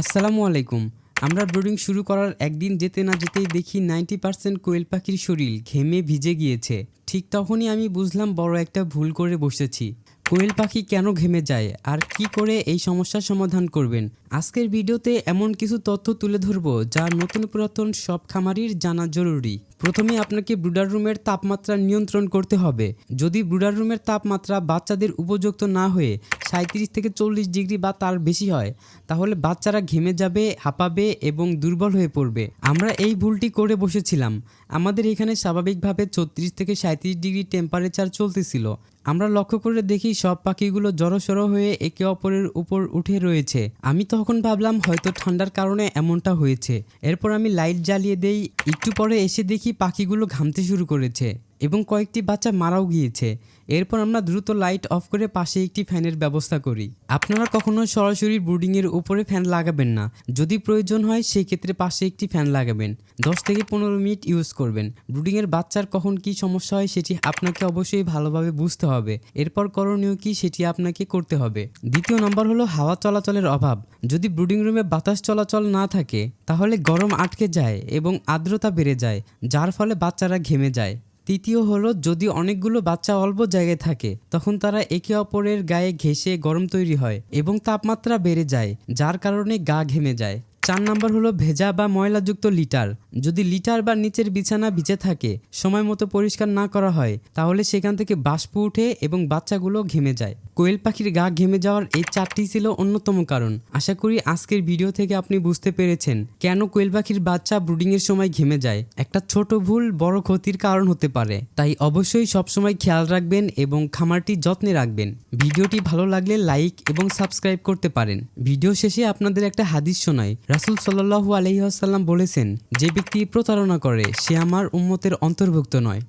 আসসালামু আলাইকুম। আমরা ব্রুডিং শুরু করার একদিন যেতে না যেতেই দেখি নাইনটি পার্সেন্ট কোয়েল পাখির শরীর ঘেমে ভিজে গিয়েছে। ঠিক তখনই আমি বুঝলাম বড় একটা ভুল করে বসেছি। কোয়েল পাখি কেন ঘেমে যায়? আর কি করে এই সমস্যার সমাধান করবেন? আজকের ভিডিওতে এমন কিছু তথ্য তুলে ধরবো যা নতুন পুরাতন সব খামারির জানা জরুরি। প্রথমে আপনাকে ব্রুডার রুমের তাপমাত্রা নিয়ন্ত্রণ করতে হবে। যদি ব্রুডার রুমের তাপমাত্রা বাচ্চাদের উপযুক্ত না হয়ে সাঁত্রিশ থেকে চল্লিশ ডিগ্রি বা তার বেশি হয়, তাহলে বাচ্চারা ঘেমে যাবে, হাঁপাবে এবং দুর্বল হয়ে পড়বে। আমরা এই ভুলটি করে বসেছিলাম। আমাদের এখানে স্বাভাবিকভাবে ছত্রিশ থেকে সাঁত্রিশ ডিগ্রি টেম্পারেচার চলতেছিল। আমরা লক্ষ্য করে দেখি সব পাখিগুলো জড়সড় হয়ে একে অপরের উপর উঠে রয়েছে। আমি তখন ভাবলাম, হয়তো ঠান্ডার কারণে এমনটা হয়েছে। এরপর আমি লাইট জ্বালিয়ে দেই। একটু পরে এসে দেখি পাখিগুলো ঘামতে শুরু করেছে। এবং কয়েকটি বাচ্চা মারাও গিয়েছে। এরপর আমরা দ্রুত লাইট অফ করে পাশে একটি ফ্যানের ব্যবস্থা করি। আপনারা কখনো সরাসরি ব্রুডিংয়ের উপরে ফ্যান লাগাবেন না। যদি প্রয়োজন হয় সেই ক্ষেত্রে পাশে একটি ফ্যান লাগাবেন। দশ থেকে পনেরো মিনিট ইউজ করবেন। ব্রুডিংয়ের বাচ্চার কখন কি সমস্যা হয়, সেটি আপনাকে অবশ্যই ভালোভাবে বুঝতে হবে। এরপর করণীয় কি, সেটি আপনাকে করতে হবে। দ্বিতীয় নম্বর হলো হাওয়া চলাচলের অভাব। যদি ব্রুডিং রুমে বাতাস চলাচল না থাকে, তাহলে গরম আটকে যায় এবং আর্দ্রতা বেড়ে যায়, যার ফলে বাচ্চারা ঘেমে যায়। তৃতীয় হলো, যদি অনেকগুলো বাচ্চা অল্প জায়গায় থাকে, তখন তারা একে অপরের গায়ে ঘেঁষে গরম তৈরি হয় এবং তাপমাত্রা বেড়ে যায়, যার কারণে গা ঘেমে যায়। চার নাম্বার হলো ভেজা বা ময়লাযুক্ত লিটার। যদি লিটার বা নিচের বিছানা ভিজে থাকে, সময় মতো পরিষ্কার না করা হয়, তাহলে সেখান থেকে বাষ্প উঠে এবং বাচ্চাগুলো ঘেমে যায়। কোয়েল পাখির গা ঘেমে যাওয়ার এই চারটি ছিল অন্যতম কারণ। আশা করি আজকের ভিডিও থেকে আপনি বুঝতে পেরেছেন কেন কোয়েল পাখির বাচ্চা ব্রুডিংয়ের সময় ঘেমে যায়। একটা ছোট ভুল বড় ক্ষতির কারণ হতে পারে। তাই অবশ্যই সবসময় খেয়াল রাখবেন এবং খামারটি যত্নে রাখবেন। ভিডিওটি ভালো লাগলে লাইক এবং সাবস্ক্রাইব করতে পারেন। ভিডিও শেষে আপনাদের একটা হাদিস শোনাই। রাসুল সাল্লাহু আলহিহাসাল্লাম বলেছেন যে ব্যক্তি প্রতারণা করে সে আমার উন্মতের অন্তর্ভুক্ত নয়।